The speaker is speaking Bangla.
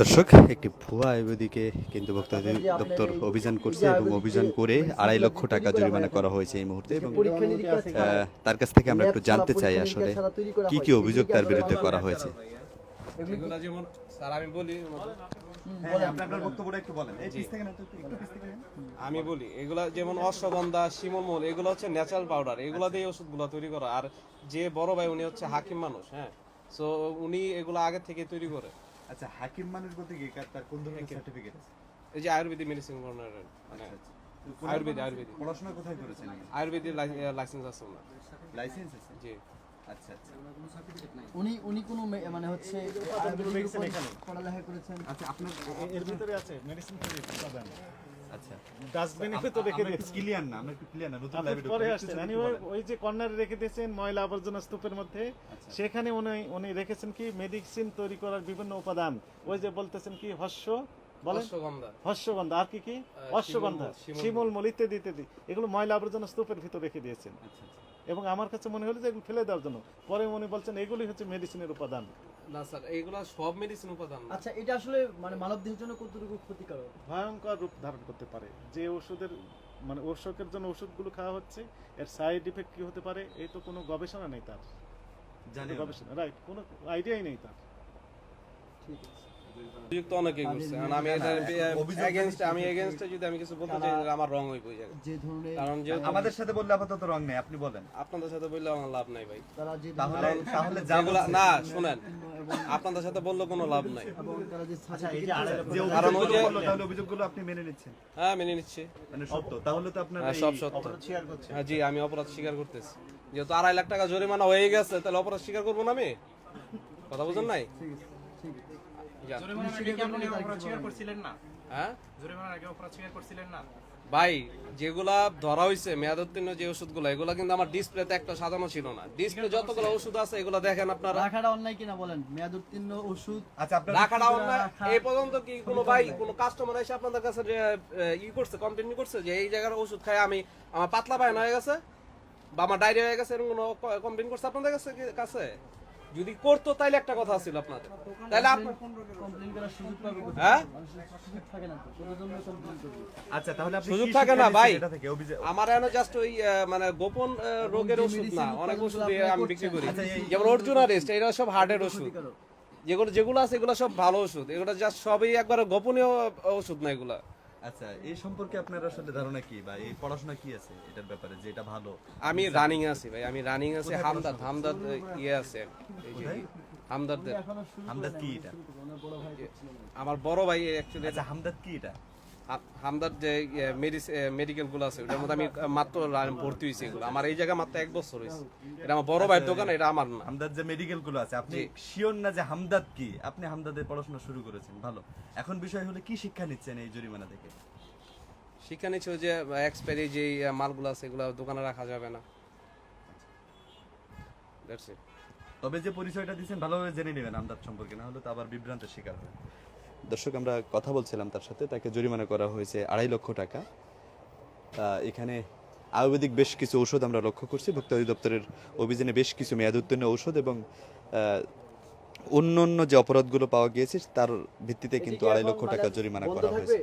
দর্শক একটি ভুয়া আয়ুর্বেদিকে কিন্তু ভোক্তা দপ্তর অভিযান করছে এবং অভিযান করে আড়াই লক্ষ টাকা জরিমানা করা হয়েছে এই মুহূর্তে এবং তার কাছ থেকে আমরা একটু জানতে চাই আসলে কি কি অভিযোগ তার বিরুদ্ধে করা হয়েছে? এগুলো কি- এগুলা যেমন স্যার আমি বলি বলেন। আপনার বক্তব্যটা একটু বলেন। এই পিস থেকে না তো একটু পিস থেকে নেন। আমি বলি এগুলা যেমন অশ্বগন্ধা শিমলমল এগুলো হচ্ছে ন্যাচারাল পাউডার এগুলা দিয়ে ওষুধগুলো তৈরি করা। আর যে বড় ভাই উনি হচ্ছে হাকিম মানুষ হ্যাঁ? সো উনি এগুলো আগে থেকে তৈরি করে। আচ্ছা হাকিম মানুষ বলতে কি? কার- তার কোন ধরনের সার্টিফিকেট আছে এই যে আয়ুর্বেদিক মেডিসিন কর্নারের মানে আচ্ছা আচ্ছা। আয়ুর্বেদিক আয়ুর্বেদিক। পড়াশোনা কোথায় করেছেন? আয়ুর্বেদিক লাইসেন্স আছে ওনার। লাইসেন্স আছে? জি। আচ্ছা আচ্ছা। উনি উনি কোনো মানে হচ্ছে পড়ালেখা করেছেন? আচ্ছা আপনার এর ভিতরে আছে মেডিসিন ফ্রি পাবেন আচ্ছা ডাস্টবিনে তো রেখে দিয়েছি। ক্লিয়ার না আমরা একটু ক্লিয়ার না নতুন লাইভে পরে আসছেন। আমি ওই- যে কর্নারে রেখে দিয়েছেন ময়লা আবর্জনা স্তূপের মধ্যে সেখানে উনি উনি রেখেছেন কি মেডিসিন তৈরি করার বিভিন্ন উপাদান। ওই যে বলতেছেন কি হর্ষ বলেন? হর্ষগন্ধা আর কি কি? অশ্বগন্ধা শিমুল, শিমুল মল। ইত্যাদি ইত্যাদি। এগুলো ময়লা আবর্জনা স্তূপের ভিতর রেখে দিয়েছেন। আচ্ছা আচ্ছা। এবং আমার কাছে মনে হলো যে এগুলো ফেলে দেওয়ার জন্য। পরে উনি বলছেন এগুলি হচ্ছে মেডিসিনের উপাদান। না স্যার এগুলা সব মেডিসিন উপাদান আচ্ছা এটা আসলে মানে মানব দেহের জন্য কতটুকু ক্ষতিকারক? ভয়ঙ্কর রূপ ধারণ করতে পারে। যে ওষুধের মানে অসুখের জন্য ওষুধগুলো খাওয়া হচ্ছে এর সাইড ইফেক্ট কি হতে পারে এই তো কোনো গবেষণা নেই তার। জানি গবেষণা রাইট কোনো আইডিয়াই নেই তার। ঠিক আছে। অভিযুক্ত অনেকেই করছে কারণ আমি এটা এগেনস্ট আমি এগেনস্টে যদি আমি কিছু বলতে চাই তাহলে আমার রং হইব যে ধরনের কারণ যেহেতু আমাদের সাথে বললে আপাতত রং নেই আপনি বলেন। আপনাদের সাথে বললে আমার লাভ নাই ভাই। তাহলে তাহলে যা যেগুলা না শুনেন আপনাদের সাথে বললে কোনো লাভ নাই। যে আচ্ছা, যে কারণ ওই যে- তাহলে অভিযোগগুলো আপনি মেনে নিচ্ছেন। হ্যাঁ মেনে নিচ্ছি। মানে সত্য। তাহলে তো আপনার হ্যাঁ এই- সব সত্য। হ্যাঁ জি আমি অপরাধ স্বীকার করতেছি। যেহেতু আড়াই লাখ টাকা জরিমানা হয়ে গেছে তাহলে অপরাধ স্বীকার করব না আমি? কথা বুঝুন নাই? ভাই যেগুলা ধরা হয়েছে মেয়াদোত্তীর্ণ যে ওষুধগুলো এগুলা কিন্তু আমার ডিসপ্লেতে একটা সাজানো ছিল না। ডিসপ্লে যতগুলো ওষুধ আছে এগুলো দেখেন আপনারা। রাখাটা অন্যায় কিনা বলেন? মেয়াদ উত্তীর্ণ ওষুধ আচ্ছা আপনার রাখাটা অন্যায়। এই পর্যন্ত কি কোনো ভাই কোনো কাস্টমার এসে আপনাদের কাছে ই করছে কমপ্লেন করছে যে এই জায়গার ওষুধ খাই আমি আমার পাতলা পায়ন হয়ে গেছে বা আমার ডায়রিয়া হয়ে গেছে এরকম কোনো কমপ্লেন করছে আপনাদের কাছে কাছে? যদি করতো তাইলে একটা কথা ছিল আপনাদের কোথায়? হ্যাঁ? সুযোগ থাকে না তো কত জন্য কমপ্লেন করবে আচ্ছা তাহলে আপনি সুযোগ থাকে না, ভাই। এটা থেকে অভিযোগ আমার এখানে জাস্ট ওই মানে গোপন রোগের ওষুধ না অনেক ওষুধ আমি বিক্রি করি আচ্ছা, যেমন অর্জুনারিস্ট এটা সব হার্টের ওষুধ যেগুলো যেগুলো আছে এগুলো সব ভালো ওষুধ এগুলো জাস্ট সবই একবার গোপনীয় ওষুধ না এগুলা আচ্ছা এই সম্পর্কে আপনার আসলে ধারণা কি বা এই পড়াশোনা কি আছে এটার ব্যাপারে যে এটা ভালো? আমি রানিং আছি ভাই আমি রানিং আছি হামদাদ হামদাদ ইয়ে আছে। এই যে হামদাদ কি এটা। আমার বড় ভাই অ্যাকচুয়ালি আচ্ছা হামদাদ কি এটা? হামদাদ যে মেডিকেলগুলো আছে ওটার মধ্যে আমি মাত্র ভর্তি হয়েছি এগুলো। আমার এই জায়গা মাত্র এক বছর হয়েছে। এটা আমার বড় ভাইয়ের দোকান এটা আমার না। হামদাদ যে মেডিকেলগুলো আছে আপনি। শিওর না যে হামদাদ কি? আপনি হামদাদের পড়াশোনা শুরু করেছেন ভালো। এখন বিষয় হলো কি শিক্ষা নিচ্ছেন এই জরিমানা থেকে? শিক্ষা নিচ্ছে যে এক্সপায়ারি যে মালগুলো আছে এগুলো দোকানে রাখা যাবে না. তবে যে পরিচয়টা দিচ্ছেন ভালোভাবে জেনে নেবেন হামদাদ সম্পর্কে না হলে তো আবার বিভ্রান্তের শিকার হবে দর্শক আমরা কথা বলছিলাম তার সাথে। তাকে জরিমানা করা হয়েছে আড়াই লক্ষ টাকা। এখানে আয়ুর্বেদিক বেশ কিছু ঔষধ আমরা লক্ষ্য করছি। ভোক্তা অধিদপ্তরের অভিযানে বেশ কিছু মেয়াদ উত্তীর্ণ ঔষধ এবং অন্য অন্য যে অপরাধগুলো পাওয়া গিয়েছে তার ভিত্তিতে কিন্তু আড়াই লক্ষ টাকা জরিমানা করা হয়েছে?